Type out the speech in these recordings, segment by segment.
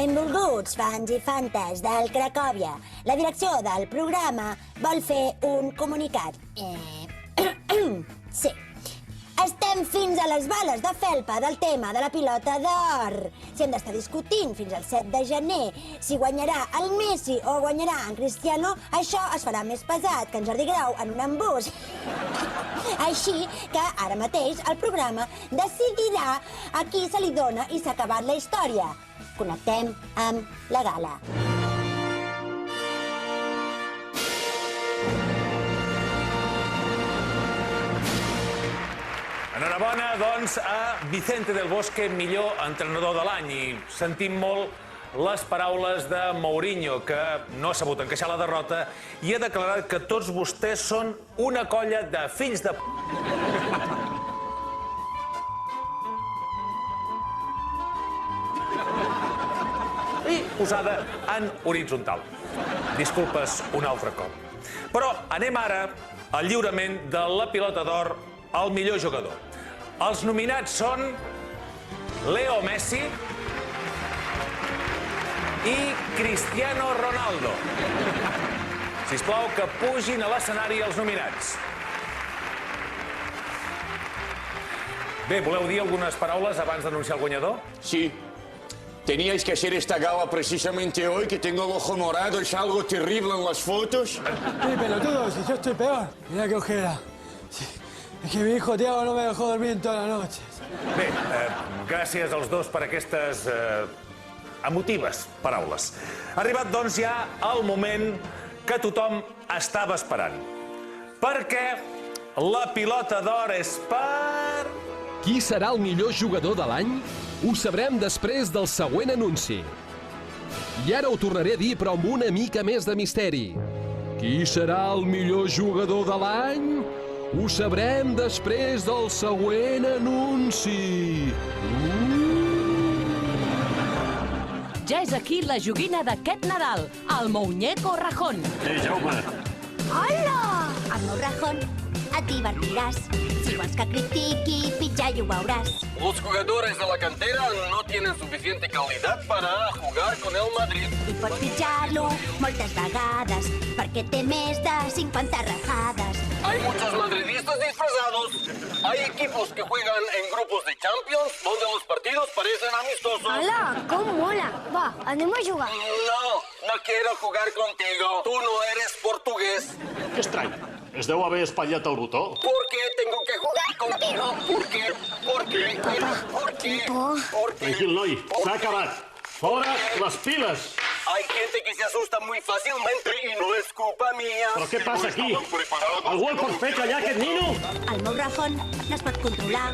Benvolguts, fans i fantes del Cracòvia. La direcció del programa vol fer un comunicat. Eh... sí. Estem fins a les bales de felpa del tema de la pilota d'or. Si hem d'estar discutint fins al 7 de gener si guanyarà el Messi o guanyarà en Cristiano, això es farà més pesat que en Jordi Grau en un embús. Així que ara mateix el programa decidirà a qui se li dona i s'ha acabat la història. Connectem amb la gala. Enhorabona, doncs, a Vicente del Bosque, millor entrenador de l'any. I sentim molt les paraules de Mourinho, que no ha sabut encaixar la derrota i ha declarat que tots vostès són una colla de fills de... i posada en horitzontal. Disculpes un altre cop. Però anem ara al lliurament de la pilota d'or al millor jugador. Els nominats són Leo Messi i Cristiano Ronaldo. Si plau que pugin a l'escenari els nominats. Bé, voleu dir algunes paraules abans d'anunciar el guanyador? Sí. Teníais que hacer esta gala precisamente hoy, que tengo el ojo morado, es algo terrible en las fotos. Sí, pelotudo, si yo estoy peor. Mirá qué ojera. Sí, Es que mi hijo Tiago no me dejó dormir en toda la noche. Bé, eh, gràcies als dos per aquestes eh, emotives paraules. Ha arribat, doncs, ja el moment que tothom estava esperant. Perquè la pilota d'or és per... Qui serà el millor jugador de l'any? Ho sabrem després del següent anunci. I ara ho tornaré a dir, però amb una mica més de misteri. Qui serà el millor jugador de l'any? Ho sabrem després del següent anunci. Ja és aquí la joguina d'aquest Nadal, el Mouñeco Rajón. Hola! Amb meu rajón et divertiràs. Si vols que critiqui, pitjar i ho veuràs. Los jugadores de la cantera no tienen suficiente calidad para jugar con el Madrid. I pots pitjar-lo moltes vegades perquè té més de 50 rajades. Hay disfrazados. Hay equipos que juegan en grupos de Champions donde los partidos parecen amistosos. Hola, com mola. Va, anem a jugar. No, no quiero jugar contigo. Tú no eres portugués. Que estrany. Es deu haver espatllat el botó. ¿Por qué tengo que jugar contigo? ¿Por qué? ¿Por qué? ¿Por qué? ¿Por qué? Tranquil, noi. S'ha acabat. Fora les piles. Hay gente que se asusta muy fácilmente y no es culpa mía. Però què passa aquí? Algú el pot fer callar, aquest nino? El meu rajón no es pot controlar.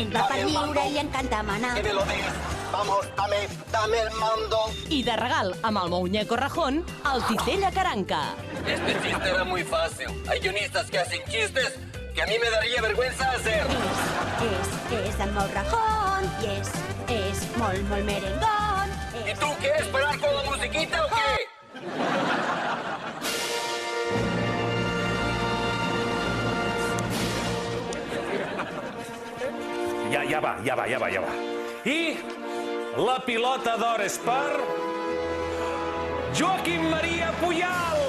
Ell va per lliure i encanta manar. Que me lo des. Vamos, dame, dame el mando. I de regal amb el Mouñeco Rajón, el Titella Caranca. Este chiste era muy fácil. Hay guionistas que hacen chistes que a mí me daría vergüenza hacer. És, és, és el meu rajón i és, és molt, molt merengón. ¿Y tú quieres esperar con la musiquita o qué? Ja, ja va, ja va, ja va, ja va. I la pilota d'or és per... Joaquim Maria Puyal!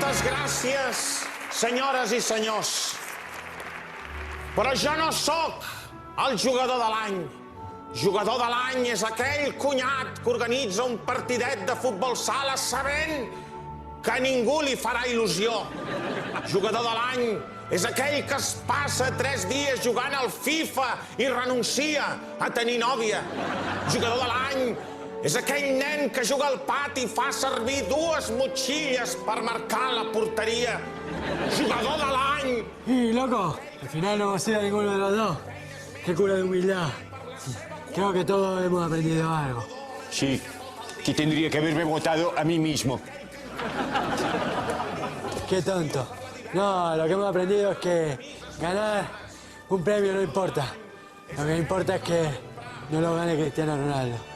Moltes gràcies, senyores i senyors. Però jo no sóc el jugador de l'any. Jugador de l'any és aquell cunyat que organitza un partidet de futbol sala sabent que ningú li farà il·lusió. Jugador de l'any és aquell que es passa tres dies jugant al FIFA i renuncia a tenir nòvia. Jugador de l'any és aquell nen que juga al pati i fa servir dues motxilles per marcar la porteria. Jugador de l'any Y loco, al final no vamos a a ninguno de los dos. Qué cura de humildad. Creo que todos hemos aprendido algo. Sí, que tendría que haberme votado a mí mismo. Qué tonto. No, lo que hemos aprendido es que ganar un premio no importa. Lo que importa es que no lo gane Cristiano Ronaldo.